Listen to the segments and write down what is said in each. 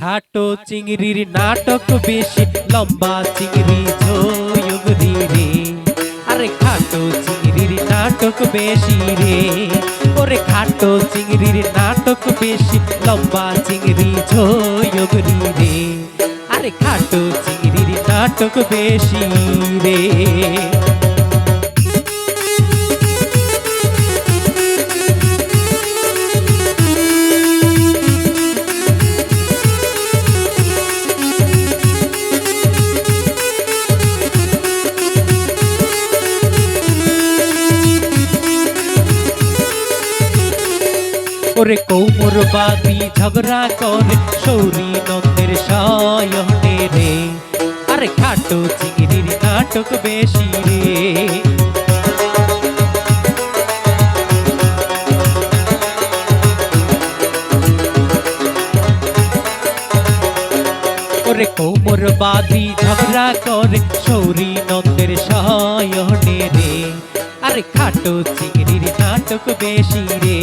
খাটো চিংড়ির নাটক বেশি, লম্বা চিংড়ি ঝোয়গরি রে আরে খাটো চিংড়ির নাটক বেশি রে, ওরে খাটো চিংড়ির নাটক বেশি, লম্বা চিংড়ি ঝোয়গরি রে আরে খাটো চিংড়ির নাটক বেশি রে। ওরে কৌমর বাদি ঝগড়া করে, সৌরি নন্দের সয়নে রে। আরে খাটো চিংড়ির নাটক বেশি রে। ওরে কোমর বাদি ঝগড়া করে, সৌরি নন্দের সয়নে রে। আরে খাটো চিংড়ির নাটক বেশি রে।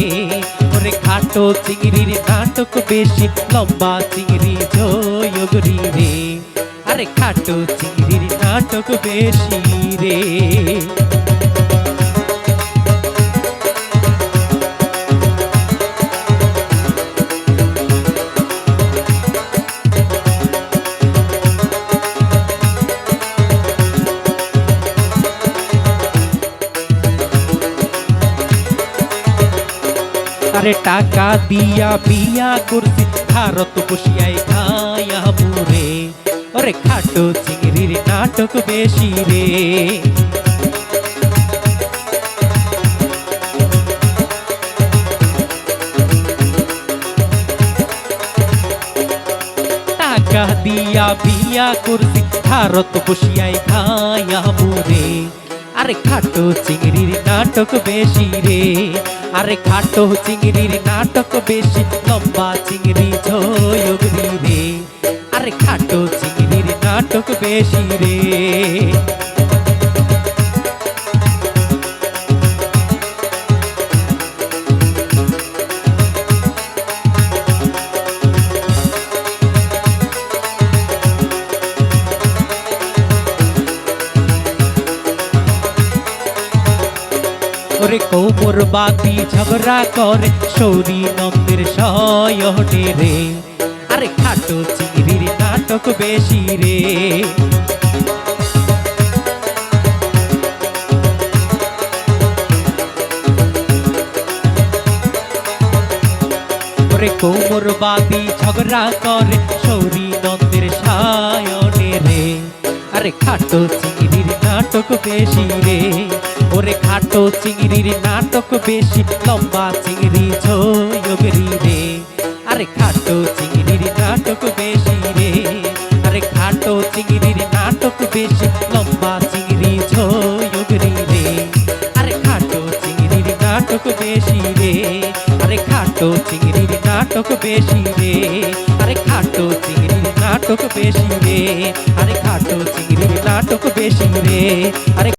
খাটো চিংড়ির নাটক বেশি লম্বা চিংড়ি জয়গরি রে আরে খাটো চিংড়ির নাটক বেশি। আরে টাকা দিয়া বিয়া করছি, ভারত বসিয়াই খায়া মুরে ওরে খাটো চিংড়ির নাটক বেশি রে। টাকা দিয়া বিয়া করছি, ভারত বসিয়াই খায়া মুরে আরে খাটো চিংড়ির নাটক বেশি রে। আরে খাটো চিংড়ির নাটক বেশি, লম্বা চিংড়ি ঝোয়গরি রে। আরে খাটো চিংড়ির নাটক বেশি রে। ওরে কোমর বাতি, ঝগড়া করে। সৌরি নন্দের সয়নে রে। আরে খাটো চিংড়ির নাটক বেশি রে। ওরে কোমর বাতি, ঝগড়া করে। সৌরি নন্দের সায়নে রে। আরে খাটো চিংড়ির নাটক বেশি রে। ওরে খাটো চিংড়ির নাটক বেশি, লম্বা চিংড়ি ঝোয়গরি রে। আরে খাটো চিংড়ির নাটক বেশি রে। আরে খাটো চিংড়ির নাটক বেশি, লম্বা চিংড়ি ঝোয়গরি রে। আরে খাটো চিংড়ির নাটক বেশি রে। আরে খাটো চিংড়ির নাটক বেশি রে। আরে খাটো চিংড়ির নাটক বেশি রে। আরে খাটো চিংড়ির নাটক বেশি রে। আরে